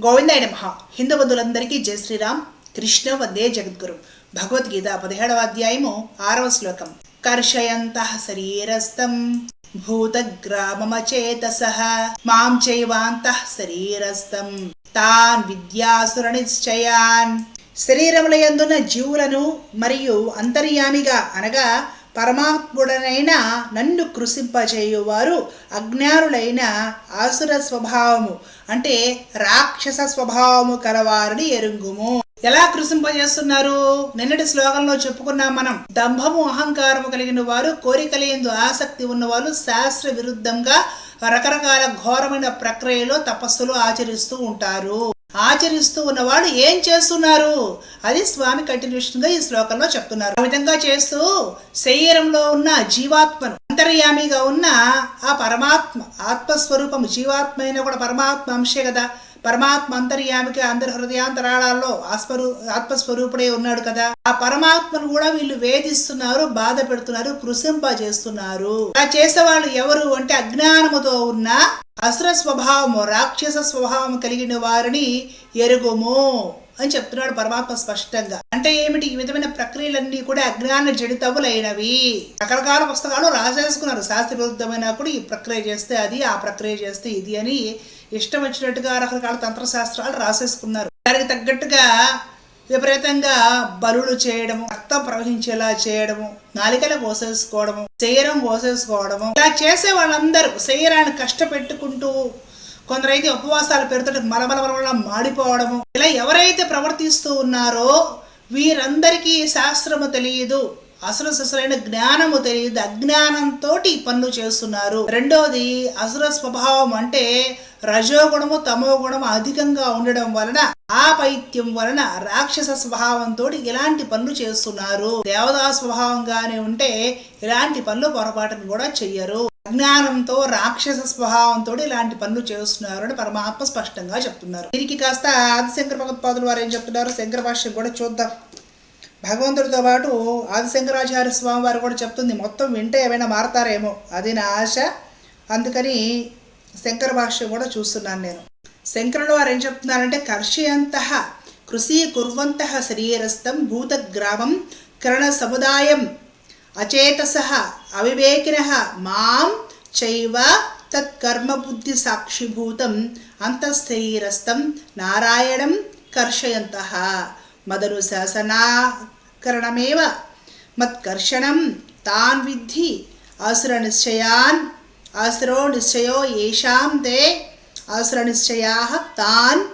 గోవిందాయ నమ. హిందూ బంధువులందరికీ జై శ్రీరామ్. కృష్ణ వందే జగద్గురు. భగవద్గీత పదిహేడవ అధ్యాయము ఆరవ శ్లోకం. కర్షయంత శరీరస్థం. భూతగ్రామమచేతస. మాం చైవాంతః శరీరస్థం. తాన్ విద్యాసుర నిశ్చయాన్ శరీరములయందున్న జీవులను మరియు అంతర్యామిగా అనగా పరమాత్ముడనైన నన్ను కృషింపచేయువారు అజ్ఞానులైన ఆసుర స్వభావము అంటే రాక్షస స్వభావము కలవారిని ఎరుంగుము. ఎలా కృషింపజేస్తున్నారు? నిన్నటి శ్లోకంలో చెప్పుకున్నాం మనం. దంభము అహంకారము కలిగిన వారు కోరికల ఎందు ఆసక్తి ఉన్నవారు శాస్త్ర విరుద్ధంగా రకరకాల ఘోరమైన ప్రక్రియలో తపస్సులు ఆచరిస్తూ ఉంటారు. ఆచరిస్తూ ఉన్నవాళ్ళు ఏం చేస్తున్నారు? అది స్వామి కంటిన్యూషన్గా ఈ శ్లోకంలో చెప్తున్నారు. ఆ విధంగా చేస్తూ శరీరంలో ఉన్న జీవాత్మను అంతర్యామిగా ఉన్న ఆ పరమాత్మ ఆత్మస్వరూపము జీవాత్మ అయినా కూడా పరమాత్మ అంశే కదా. పరమాత్మ అంతర్యామికి అందరి హృదయాంతరాళాల్లో ఆస్వరూ ఆత్మస్వరూపుడే ఉన్నాడు కదా. ఆ పరమాత్మను కూడా వీళ్ళు వేధిస్తున్నారు బాధ పెడుతున్నారు కృషింప చేస్తున్నారు అలా చేసే వాళ్ళు ఎవరు అంటే అజ్ఞానముతో ఉన్న అసుర స్వభావము రాక్షస స్వభావం కలిగిన వారిని ఎరుగుము. అని చెప్తున్నాడు పరమాత్మ స్పష్టంగా. అంటే ఏమిటి? ఈ విధమైన ప్రక్రియలన్నీ కూడా అజ్ఞాన జడితవులైనవి రకరకాల పుస్తకాలు రాసేసుకున్నారు. శాస్త్ర విరుద్ధమైన కూడా ఈ ప్రక్రియ చేస్తే అది ఆ ప్రక్రియ చేస్తే ఇది అని ఇష్టం వచ్చినట్టుగా రకరకాల తంత్రశాస్త్రాలు రాసేసుకున్నారు. దానికి తగ్గట్టుగా విపరీతంగా బరులు చేయడము రక్తం ప్రవహించేలా చేయడము నాలికలు కోసేసుకోవడము శరీరం కోసేసుకోవడము ఇలా చేసే వాళ్ళందరూ శరీరాన్ని కష్టపెట్టుకుంటూ కొందరైతే ఉపవాసాలు పెడుతుంటే మలమల మలమల మాడిపోవడము. ఇలా ఎవరైతే ప్రవర్తిస్తూ ఉన్నారో వీరందరికీ శాస్త్రము తెలియదు అసలు అసలైన జ్ఞానము తెలియదు అజ్ఞానంతో పనులు చేస్తున్నారు. రెండోది అసుర స్వభావం అంటే రజోగుణము తమో గుణము అధికంగా ఉండడం వలన ఆ పైత్యం వలన రాక్షస స్వభావంతో ఇలాంటి పనులు చేస్తున్నారు. దేవదా స్వభావంగానే ఉంటే ఇలాంటి పనులు పొరపాటును కూడా చెయ్యరు. అజ్ఞానంతో రాక్షస స్వభావంతో ఇలాంటి పనులు చేస్తున్నారు అని పరమాత్మ స్పష్టంగా చెప్తున్నారు. దీనికి కాస్త ఆదిశంకర భగవత్పాదులు వారు ఏం చెప్తున్నారు? శంకర భాష్యం కూడా చూద్దాం. భగవంతుడితో పాటు ఆదిశంకరాచార్య స్వామి వారు కూడా చెప్తుంది. మొత్తం వింటే ఏమైనా మారతారేమో. అది నా ఆశ. అందుకని శంకర భాష్యం కూడా చూస్తున్నాను నేను. శంకరుడు వారు ఏం చెప్తున్నారంటే కర్షయంత కృషి కుర్వంత శరీరస్థం భూతగ్రామం కరణ సముదాయం అచేతస అవివేకిన మాం చైవ తత్కర్మబుద్ధి సాక్షిభూతం అంతఃస్థైరస్థం నారాయణం కర్షయంత. మదను శాసనాకరణమేవ మత్కర్షణం తాన్ విద్ధి ఆసుర నిశ్చయాన్ ఆసురో నిశ్చయో ఏషాం తే ఆసురనిశ్చయా తాన్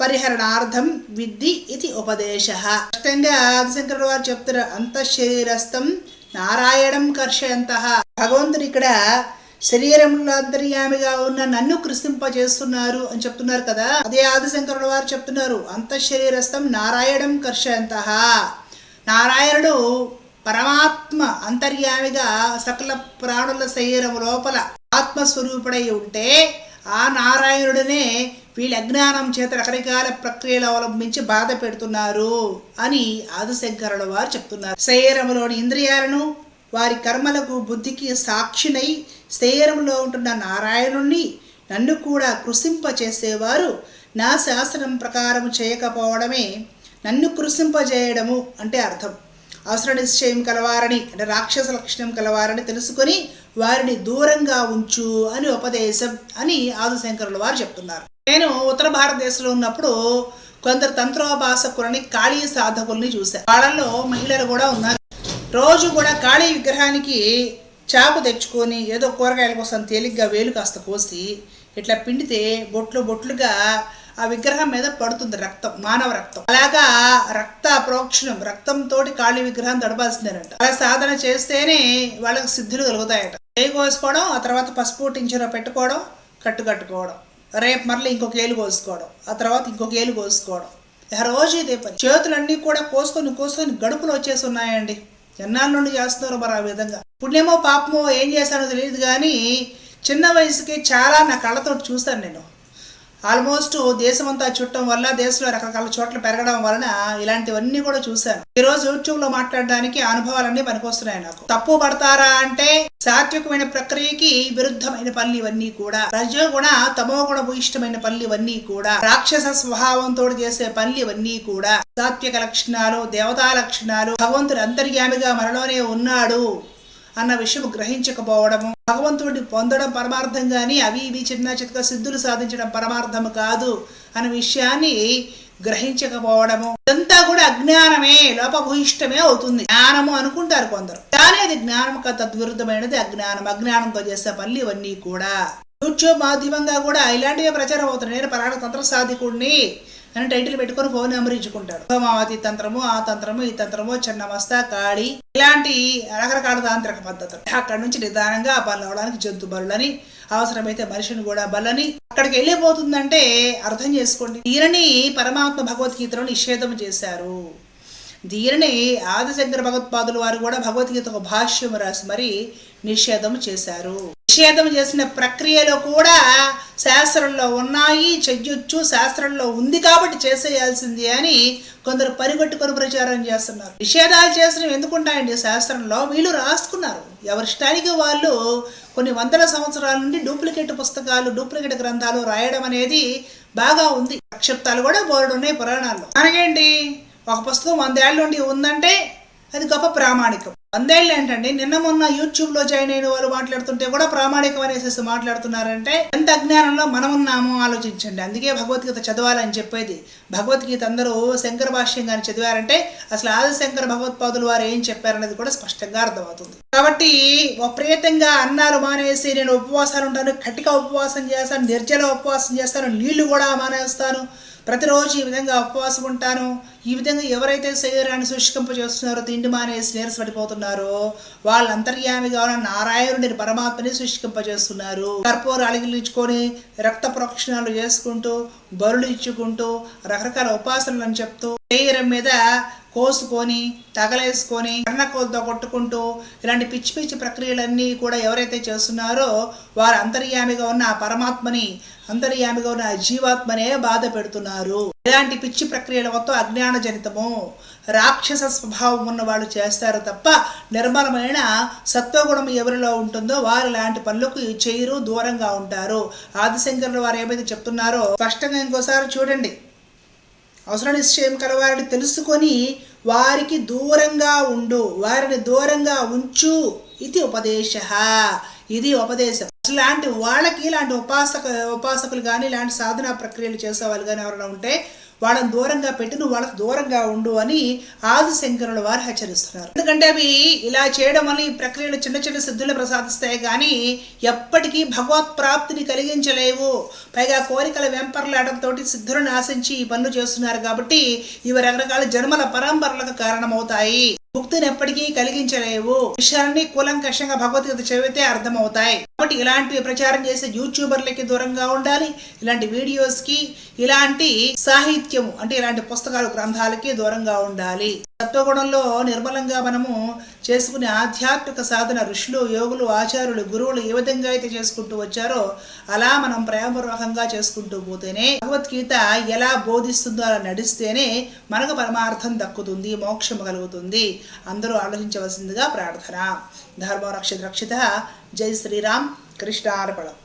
పరిహరణార్థం విద్ధి ఇది ఉపదేశ. స్పష్టంగా ఆదిశంకరుడు వారు చెప్తారు అంతఃశరీరస్థం నారాయణం కర్షయంత. భగవంతుడు ఇక్కడ శరీరంలో అంతర్యామిగా ఉన్న నన్ను కృషింపజేస్తున్నారు అని చెప్తున్నారు కదా? అదే ఆదిశంకరుడు వారు చెప్తున్నారు. అంతఃశరీరస్థం నారాయణం కర్షయంత. నారాయణుడు పరమాత్మ అంతర్యామిగా సకల ప్రాణుల శరీరం లోపల ఆత్మస్వరూపుడై ఉంటే ఆ నారాయణుడినే వీళ్ళ అజ్ఞానం చేత రకరకాల ప్రక్రియలు అవలంబించి బాధ పెడుతున్నారు అని ఆదిశంకరుల వారు చెప్తున్నారు. శరీరంలోని ఇంద్రియాలను వారి కర్మలకు బుద్ధికి సాక్షినై శరీరంలో ఉంటున్న నారాయణుణ్ణి నన్ను కూడా కృషింపచేసేవారు నా శాస్త్రం ప్రకారం చేయకపోవడమే నన్ను కృషింపజేయడము అంటే అర్థం. అవసర నిశ్చయం కలవారని అంటే రాక్షస లక్షణం కలవారని తెలుసుకొని వారిని దూరంగా ఉంచు అని ఉపదేశం అని ఆదిశంకరుల వారు చెప్తున్నారు. నేను ఉత్తర భారతదేశంలో ఉన్నప్పుడు కొందరు తంత్రోపాసకులని కాళీ సాధకుల్ని చూశాను వాళ్ళలో మహిళలు కూడా ఉన్నారు. రోజు కూడా కాళీ విగ్రహానికి చాకు తెచ్చుకొని ఏదో కూరగాయల కోసం తేలిగ్గా వేలు కాస్త కోసి ఇట్లా పిండితే బొట్లు బొట్లుగా ఆ విగ్రహం మీద పడుతుంది రక్తం మానవ రక్తం. అలాగా రక్త ప్రోక్షణం రక్తంతో కాళీ విగ్రహం తడపాల్సిందేనంట. అలా సాధన చేస్తేనే వాళ్ళకి సిద్ధులు కలుగుతాయట. చేయి కోసుకోవడం ఆ తర్వాత పసుపు టించర పెట్టుకోవడం కట్టు కట్టుకోవడం. రేపు మరలా ఇంకొక ఏలు కోసుకోవడం ఆ తర్వాత ఇంకొక ఏలు కోసుకోవడం. రోజు ఇదే పని. చేతులన్నీ కూడా కోసుకొని కోసుకొని గడుపులు వచ్చేసి ఉన్నాయండి. ఎన్నాళ్ళ నుండి చేస్తున్నారు మరి ఆ విధంగా. పుణ్యమో పాపమో ఏం చేశానో తెలియదు కానీ చిన్న వయసుకి చాలా నా కళ్ళతో చూశాను నేను. ఆల్మోస్ట్ దేశమంతా చుట్టం వల్ల దేశంలో రకరకాల చోట్ల పెరగడం వలన ఇలాంటివన్నీ కూడా చూశాను. ఈ రోజు యూట్యూబ్లో మాట్లాడడానికి అనుభవాలన్నీ పనికొస్తున్నాయి నాకు. తప్పు పడతారా అంటే సాత్వికమైన ప్రక్రియకి విరుద్ధమైన పనులు ఇవన్నీ కూడా. రజోగుణ తమో గుణ భూయిష్టమైన పనులు ఇవన్నీ కూడా. రాక్షస స్వభావంతో చేసే పనులు ఇవన్నీ కూడా. సాత్విక లక్షణాలు దేవతా లక్షణాలు భగవంతుడు అంతర్యామిగా మనలోనే ఉన్నాడు. అన్న విషయం గ్రహించకపోవడము. భగవంతుడిని పొందడం పరమార్థం కానీ అవి ఇవి చిన్న చిత్క సిద్ధులు సాధించడం పరమార్థం కాదు అన్న విషయాన్ని గ్రహించకపోవడము. ఇదంతా కూడా అజ్ఞానమే లోపభూయిష్టమే అవుతుంది. జ్ఞానము అనుకుంటారు కొందరు. కానీ అది జ్ఞానం తద్విరుద్ధమైనది అజ్ఞానం. అజ్ఞానంతో చేసే పనులు ఇవన్నీ కూడా. యూట్యూబ్ మాధ్యమంగా కూడా ఇలాంటివే ప్రచారం అవుతున్నాయి. నేను పరాణ తంత్ర సాధికుడిని అని టైటిల్ పెట్టుకొని ఫోన్ నెంబర్ ఇచ్చుకుంటాడు హోమావతి తంత్రము ఆ తంత్రము ఈ తంత్రము చిన్నమస్త కాళి. ఇలాంటి రకరకాల తాంత్రిక పద్ధతులు. అక్కడ నుంచి నిదానంగా ఆ పనులు అవడానికి జంతు బలులని అవసరమైతే మనిషిని కూడా బలని అక్కడికి వెళ్ళిపోతుందంటే అర్థం చేసుకోండి. దీనిని పరమాత్మ భగవద్గీతలో నిషేధం చేశారు. దీనిని ఆదిశంకర భగవత్పాదులు వారు కూడా భగవద్గీతకు భాష్యం రాసి మరి నిషేధం చేశారు. నిషేధం చేసిన ప్రక్రియలో కూడా శాస్త్రంలో ఉన్నాయి చెయ్యొచ్చు శాస్త్రంలో ఉంది కాబట్టి చేసేయాల్సింది అని కొందరు పరిగొట్టుకొని ప్రచారం చేస్తున్నారు. నిషేధాలు చేసినవి ఎందుకుంటాయండి శాస్త్రంలో? వీళ్ళు రాసుకున్నారు. ఎవరిష్టానికి వాళ్ళు కొన్ని వందల సంవత్సరాల నుండి డూప్లికేట్ పుస్తకాలు డూప్లికేట్ గ్రంథాలు రాయడం అనేది బాగా ఉంది. ప్రక్షిప్తాలు కూడా బోర్డు ఉన్నాయి పురాణాల్లో. మనకేంటి? ఒక పుస్తకం వందేళ్ళ నుండి ఉందంటే అది గొప్ప ప్రామాణికం. వందేళ్ళు ఏంటంటే నిన్న మొన్న యూట్యూబ్లో జాయిన్ అయిన వాళ్ళు మాట్లాడుతుంటే కూడా ప్రామాణికం అనేసి మాట్లాడుతున్నారంటే ఎంత అజ్ఞానంలో మనం ఉన్నామో ఆలోచించండి. అందుకే భగవద్గీత చదవాలని చెప్పేది. భగవద్గీత అందరూ శంకర భాష్యం కానీ చదివారంటే అసలు ఆదిశంకర భగవత్పాదులు వారు ఏం చెప్పారనేది కూడా స్పష్టంగా అర్థమవుతుంది. కాబట్టి విపరీతంగా అన్నాలు మానేసి నేను ఉపవాసాలు ఉంటాను కటిక ఉపవాసం చేస్తాను నిర్జల ఉపవాసం చేస్తాను నీళ్ళు కూడా మానేస్తాను ప్రతిరోజు ఈ విధంగా ఉపవాసం ఉంటాను. ఈ విధంగా ఎవరైతే శరీరాన్ని శుష్కింప చేస్తున్నారో తిండి మానేసి నీరసపడిపోతున్నారో వాళ్ళ అంతర్యామిగా ఉన్న నారాయణుడిని పరమాత్మని శుష్కింపజేస్తున్నారు. కర్పూర అలిగిలించుకొని రక్త ప్రోక్షణాలు చేసుకుంటూ బరులు ఇచ్చుకుంటూ రకరకాల ఉపాసనలు అని చెప్తూ శరీరం మీద కోసుకొని తగలేసుకొని కర్ణకోలతో కొట్టుకుంటూ ఇలాంటి పిచ్చి పిచ్చి ప్రక్రియలన్నీ కూడా ఎవరైతే చేస్తున్నారో వారు అంతర్యామిగా ఉన్న ఆ పరమాత్మని అంతర్యామిగా ఉన్న ఆ జీవాత్మనే బాధ పెడుతున్నారు. ఇలాంటి పిచ్చి ప్రక్రియల మొత్తం అజ్ఞాన జనితము రాక్షస స్వభావం ఉన్న వాళ్ళు చేస్తారు తప్ప నిర్మలమైన సత్వగుణం ఎవరిలో ఉంటుందో వారు ఇలాంటి పనులకు చేయరు దూరంగా ఉంటారు. ఆదిశంకరులు వారు ఏమైతే చెప్తున్నారో స్పష్టంగా ఇంకోసారి చూడండి. అవసర నిశ్చయం కలవారిని తెలుసుకొని వారికి దూరంగా ఉండు వారిని దూరంగా ఉంచు. ఇది ఉపదేశ. ఇది ఉపదేశం. ఇలాంటి వాళ్ళకి ఇలాంటి ఉపాసక ఉపాసకులు కానీ ఇలాంటి సాధనా ప్రక్రియలు చేసే వాళ్ళు కానీ ఎవరైనా ఉంటే వాళ్ళని దూరంగా పెట్టి నువ్వు వాళ్ళకి దూరంగా ఉండు అని ఆది శంకరుల వారు హెచ్చరిస్తున్నారు. ఎందుకంటే అవి ఇలా చేయడం వల్ల ఈ ప్రక్రియలు చిన్న చిన్న సిద్ధులు ప్రసాదిస్తాయి కానీ ఎప్పటికీ భగవత్ ప్రాప్తిని కలిగించలేవు. పైగా కోరికల వెంపర్లాడంతో సిద్ధులను ఆశించి ఈ పనులు చేస్తున్నారు కాబట్టి ఇవి రకరకాల జన్మల పరంపరలకు కారణమవుతాయి. ముక్తిని ఎప్పటికీ కలిగించలేవు. విషయాన్ని కూలంకషంగా భగవద్గీత చదివితే అర్థమవుతాయి. కాబట్టి ఇలాంటివి ప్రచారం చేసే యూట్యూబర్లకి దూరంగా ఉండాలి. ఇలాంటి వీడియోస్కి ఇలాంటి సాహిత్యము అంటే ఇలాంటి పుస్తకాలు గ్రంథాలకి దూరంగా ఉండాలి. సత్వగుణంలో నిర్మలంగా మనము చేసుకునే ఆధ్యాత్మిక సాధన ఋషులు యోగులు ఆచార్యులు గురువులు ఏ విధంగా అయితే చేసుకుంటూ వచ్చారో అలా మనం ప్రేమపూర్వకంగా చేసుకుంటూ పోతేనే భగవద్గీత ఎలా బోధిస్తుందో అలా నడిస్తేనే మనకు పరమార్థం దక్కుతుంది మోక్షం కలుగుతుంది. అందరూ ఆలోచించవలసిందిగా ప్రార్థన. ధర్మరక్షిత రక్షిత. జై శ్రీరామ్. కృష్ణార్పణం.